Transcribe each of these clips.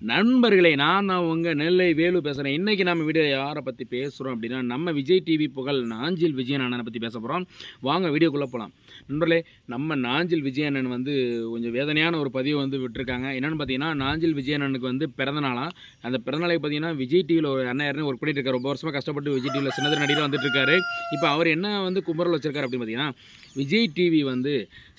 நண்பர்களே நான் தான் உங்கள் நெல்லை வேலு பேசுகிறேன் இன்றைக்கி நம்ம வீடியோ யாரை பற்றி பேசுகிறோம் அப்படின்னா நம்ம விஜய் டிவி புகழ் நாஞ்சில் விஜயன் அண்ணனை பற்றி பேச போகிறோம் வாங்க வீடியோக்குள்ளே போகலாம் நண்பர்களே நம்ம நாஞ்சில் விஜய் அண்ணன் வந்து கொஞ்சம் வேதனையான ஒரு பதிவு வந்து விட்டுருக்காங்க. என்னென்னு பார்த்தீங்கன்னா நாஞ்சில் விஜய் அண்ணனுக்கு வந்து பிறந்தநாளாக அந்த பிறந்தநாளைக்கு பார்த்தீங்கன்னா விஜய் டிவியில் ஒரு அண்ணன் யாருன்னு ஒர்க் பண்ணிட்டு இருக்காரு ரொம்ப வருஷமாக கஷ்டப்பட்டு விஜய் டிவியில் சின்னதிர நடிகர் வந்துட்டு இருக்காரு. இப்போ அவர் என்ன வந்து கும்பரில் வச்சிருக்காரு அப்படின்னு பார்த்தீங்கன்னா விஜய் டிவி வந்து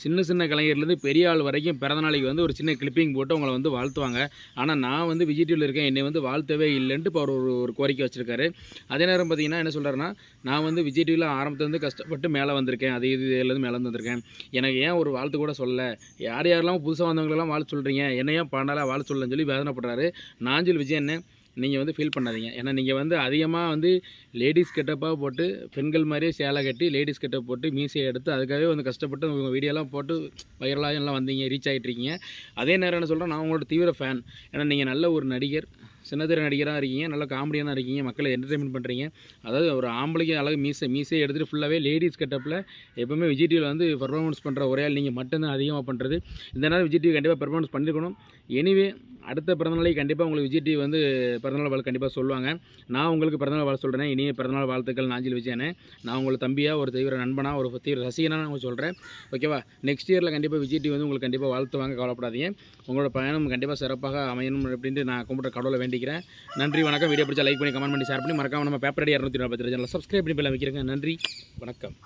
சின்ன சின்ன கலைஞர்லேருந்து பெரிய ஆள் வரைக்கும் பிறந்த நாளைக்கு வந்து ஒரு சின்ன கிளிப்பிங் போட்டு அவங்கள வந்து வாழ்த்துவாங்க. ஆனால் நான் வந்து விஜய் டிவியில் இருக்கேன். என்னை வந்து வாழ்த்தவே இல்லைன்ட்டு இப்போ அவர் ஒரு ஒரு கோரிக்கை வச்சுருக்காரு. அதே நேரம் பார்த்தீங்கன்னா என்ன சொல்கிறாருன்னா நான் வந்து விஜய் டிவியில் ஆரம்பத்துலேருந்து கஷ்டப்பட்டு மேலே வந்திருக்கேன். அது இது இதுலேருந்து மேலே வந்திருக்கேன். எனக்கு ஏன் ஒரு வாழ்த்து கூட சொல்ல யார் யாரெல்லாம் புதுசாக வந்தவங்களெல்லாம் வாழ்த்து சொல்கிறீங்க என்னையும் பாண்டாலாம் வாழ்த்து சொல்லலன்னு சொல்லி வேதனைப்படுறாரு. நாஞ்சில் விஜய் என்ன நீங்கள் வந்து ஃபீல் பண்ணாதீங்க. ஏன்னா நீங்கள் வந்து அதிகமாக வந்து லேடிஸ் கெட்டப்பாக போட்டு பெண்கள் மாதிரியே சேலை கட்டி லேடிஸ் கெட்டப் போட்டு மீசையை எடுத்து அதுக்காகவே வந்து கஷ்டப்பட்டு உங்கள் வீடியோலாம் போட்டு வைரலாக எல்லாம் வந்தீங்க ரீச் ஆகிட்டு இருக்கீங்க. அதே நேரம் என்ன சொல்கிறேன் நான் உங்களோட தீவிர ஃபேன் ஏன்னா நீங்கள் நல்ல ஒரு நடிகர். சின்னத்திர நடிகராக இருக்கீங்க நல்ல காமெடியாக இருக்கீங்க மக்களை என்டர்டைன்மெண்ட் பண்ணுறீங்க அதாவது ஒரு ஆம்பளைக்கு அழகு மீசை மீசையை எடுத்துகிட்டு ஃபுல்லாகவே லேடிஸ் கட்டப்பில் எப்போவுமே விஜய் டிவியில் வந்து பர்ஃபார்மன்ஸ் பண்ணுற ஒரே ஆள் நீங்கள் மட்டும்தான் அதிகமாக பண்ணுறது இந்த நேரம் விஜய் டிவி கண்டிப்பாக பர்ஃபார்மன்ஸ் பண்ணிருக்கணும். எனிவே அடுத்த பிறந்தநாளைக்கு கண்டிப்பாக உங்களுக்கு விஜய் டிவி வந்து பிறந்தநாள் வாழ் கண்டிப்பாக சொல்லுவாங்க. நான் உங்களுக்கு பிறந்தநாள் வாழ் சொல்கிறேன் இனிய பிறந்தநாள் வாழ்த்துக்கள் நாஞ்சில் விஜயனே. நான் உங்களை தம்பியாக ஒரு தீவிர நண்பனாக ஒரு தீவிர ரசிகனாக நான் உங்களுக்கு சொல்கிறேன் ஓகேவா நெக்ஸ்ட் இயரில் கண்டிப்பாக விஜய் டிவி வந்து உங்களுக்கு கண்டிப்பாக வாழ்த்துவாங்க கவலைப்படாதீங்க. உங்களோட பயணம் கண்டிப்பாக சிறப்பாக அமையணும் அப்படின்ட்டு நான் கும்பிட்ற கடவுளை வேண்டிக்கிறேன் நன்றி வணக்கம். வீடியோ பிடிச்சா லைக் பண்ணி கமெண்ட் பண்ணி ஷேர் பண்ணி மறக்காம நம்ம பேப்பர் அடி இரநூத்தி நாற்பத்தி சேனலில் சப்ஸ்கிரைப் பண்ணி பெல்லாம் வைக்கிறேங்க. நன்றி வணக்கம்.